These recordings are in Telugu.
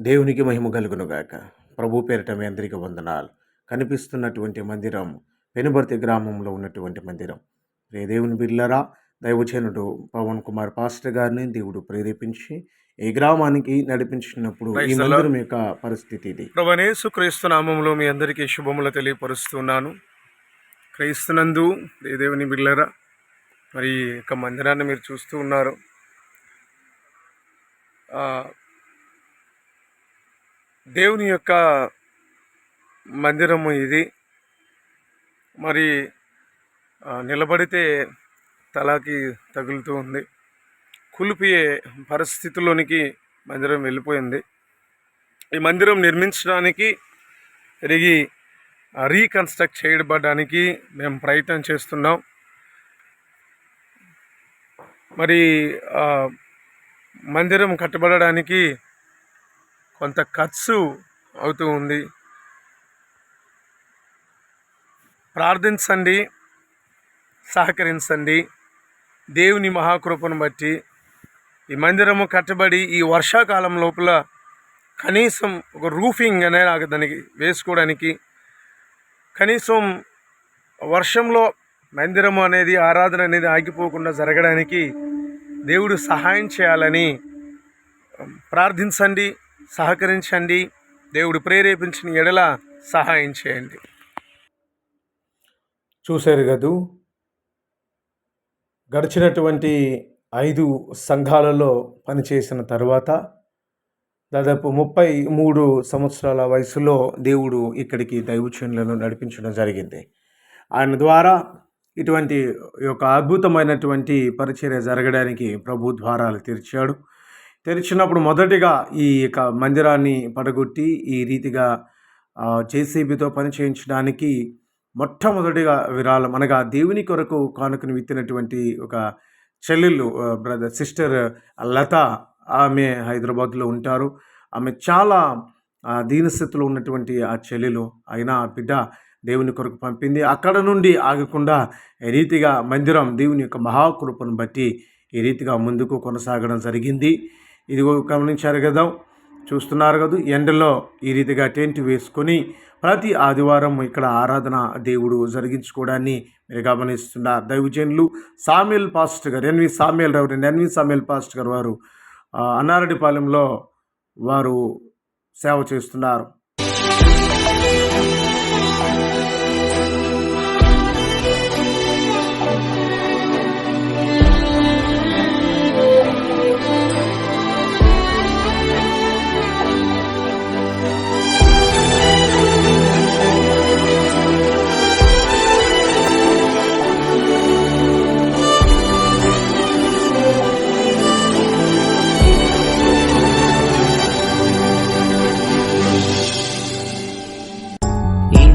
దేవునికి మహిమ కలుగునుగాక ప్రభు పేరిట మీ అందరికీ వందనాలు. కనిపిస్తున్నటువంటి మందిరం పెనుబర్తి గ్రామంలో ఉన్నటువంటి మందిరం. ప్రియ దేవుని బిడ్డలరా దైవచనుడు పవన్ కుమార్ పాస్టర్ గారిని దేవుడు ప్రేరేపించి ఈ గ్రామానికి నడిపించినప్పుడు ఈ. మందిరం యొక్క పరిస్థితి ఇది. ప్రభనేసు క్రీస్తు నామంలో మీ అందరికీ శుభములు తెలియపరుస్తున్నాను. క్రీస్తునందు ఏ దేవుని బిళ్ళరా మరి యొక్క మందిరాన్ని మీరు చూస్తూ ఉన్నారు. దేవుని యొక్క మందిరము ఇది. మరి నిలబడితే తలాకి తగులుతూ ఉంది. కులిపియే పరిస్థితిలోనికి మందిరం వెళ్ళిపోయింది. ఈ మందిరం నిర్మించడానికి తిరిగి రీకన్స్ట్రక్ట్ చేయబడడానికి మేము ప్రయత్నం చేస్తున్నాం. మరి మందిరం కట్టబడడానికి కొంత ఖర్చు అవుతూ ఉంది. ప్రార్థించండి సహకరించండి. దేవుని మహాకృపను బట్టి ఈ మందిరము కట్టబడి ఈ వర్షాకాలం లోపల కనీసం ఒక రూఫింగ్ అనేది నాకు దానికి వేసుకోవడానికి కనీసం వర్షంలో మందిరము అనేది ఆరాధన అనేది ఆగిపోకుండా జరగడానికి దేవుడు సహాయం చేయాలని ప్రార్థించండి. సహకరించండి. దేవుడు ప్రేరేపించిన ఎడల సహాయం చేయండి. చూశారు కదూ? గడిచినటువంటి ఐదు సంఘాలలో పనిచేసిన తర్వాత దాదాపు ముప్పై మూడు సంవత్సరాల వయసులో దేవుడు ఇక్కడికి దైవచనులను నడిపించడం జరిగింది. ఆయన ద్వారా ఇటువంటి యొక్క అద్భుతమైనటువంటి పరిచర్య జరగడానికి ప్రభు ద్వారాలు తెరిచాడు. తెరిచినప్పుడు మొదటిగా ఈ యొక్క మందిరాన్ని పడగొట్టి ఈ రీతిగా జేసీబీతో పని చేయించడానికి మొట్టమొదటిగా విరాళం అనగా దేవుని కొరకు కానుకను విత్తినటువంటి ఒక చెల్లెళ్ళు బ్రదర్ సిస్టర్ లత. ఆమె హైదరాబాద్లో ఉంటారు. ఆమె చాలా దీనస్థితిలో ఉన్నటువంటి ఆ చెల్లెలు. అయినా ఆ బిడ్డ దేవుని కొరకు పంపింది. అక్కడ నుండి ఆగకుండా ఈ రీతిగా మందిరం దేవుని యొక్క మహాకృపను బట్టి ఈ రీతిగా ముందుకు కొనసాగడం జరిగింది. ఇదిగో గమనించారు కదా చూస్తున్నారు కదా ఎండలో ఈ రీతిగా టెంట్ వేసుకొని ప్రతి ఆదివారం ఇక్కడ ఆరాధన దేవుడు జరిగించుకోవడాన్ని మీరు గమనిస్తున్నారు. దైవజనులు సామ్యుల్ పాస్టర్ గారు NV Samuel Rao NV Samuel pastor గారు వారు అన్నారెడ్డిపాలెంలో వారు సేవ చేస్తున్నారు.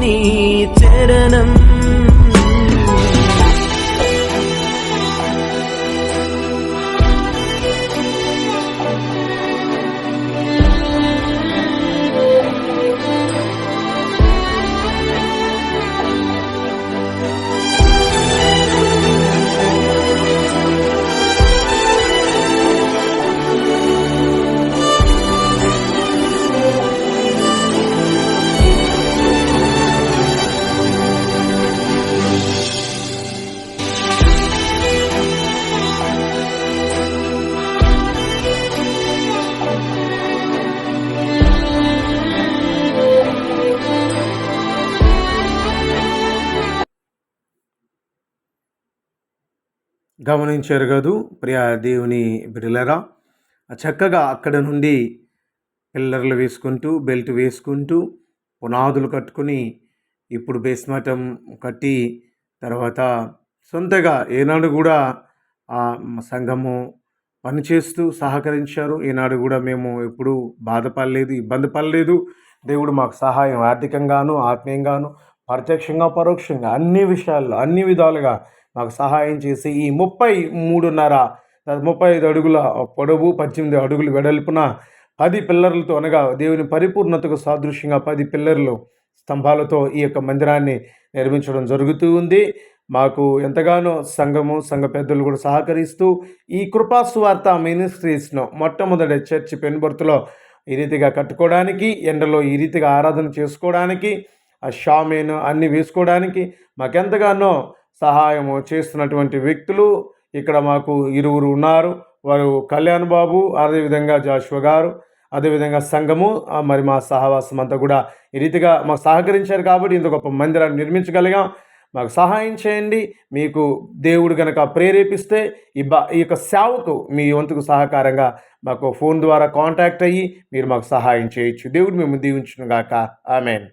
నీ చరణం గమనించారు కదూ? ప్రియా దేవుని బిడ్డలరా చక్కగా అక్కడ నుండి పిల్లర్లు వేసుకుంటూ బెల్ట్ వేసుకుంటూ పునాదులు కట్టుకుని ఇప్పుడు బేస్మటం కట్టి తర్వాత సొంతగా ఏనాడు కూడా ఆ సంఘము పనిచేస్తూ సహకరించారు. ఈనాడు కూడా మేము ఎప్పుడూ బాధపడలేదు ఇబ్బంది పడలేదు. దేవుడు మాకు సహాయం ఆర్థికంగాను ఆత్మీయంగాను ప్రత్యక్షంగా పరోక్షంగా అన్ని విషయాల్లో అన్ని విధాలుగా మాకు సహాయం చేసి ఈ ముప్పై మూడున్నర ముప్పై ఐదు అడుగుల పొడవు పద్దెనిమిది అడుగులు వెడల్పున పది పిల్లర్లతో అనగా దేవుని పరిపూర్ణతకు సాదృశ్యంగా పది పిల్లర్లు స్తంభాలతో ఈ యొక్క మందిరాన్ని నిర్మించడం జరుగుతూ ఉంది. మాకు ఎంతగానో సంఘము సంఘ పెద్దలు కూడా సహకరిస్తూ ఈ కృపాస్వార్త మినిస్ట్రీస్ను మొట్టమొదటి చర్చి పెనుబర్తులో ఈ రీతిగా కట్టుకోవడానికి ఎండలో ఈ రీతిగా ఆరాధన చేసుకోవడానికి ఆ షామేను అన్నీ వేసుకోవడానికి మాకెంతగానో సహాయము చేస్తున్నటువంటి వ్యక్తులు ఇక్కడ మాకు ఇరువురు ఉన్నారు. వారు కళ్యాణ్ బాబు అదేవిధంగా జాషువ గారు అదేవిధంగా సంఘము మరి మా సహవాసం అంతా కూడా ఈ రీతిగా మాకు సహకరించారు కాబట్టి ఇంత గొప్ప మందిరాన్ని నిర్మించగలిగాం. మాకు సహాయం చేయండి. మీకు దేవుడు కనుక ప్రేరేపిస్తే ఈ బా ఈ యొక్క సేవకు మీ వంతుకు సహకారంగా మాకు ఫోన్ ద్వారా కాంటాక్ట్ అయ్యి మీరు మాకు సహాయం చేయొచ్చు. దేవుడు మేము దీవించును గాక ఆమెన్.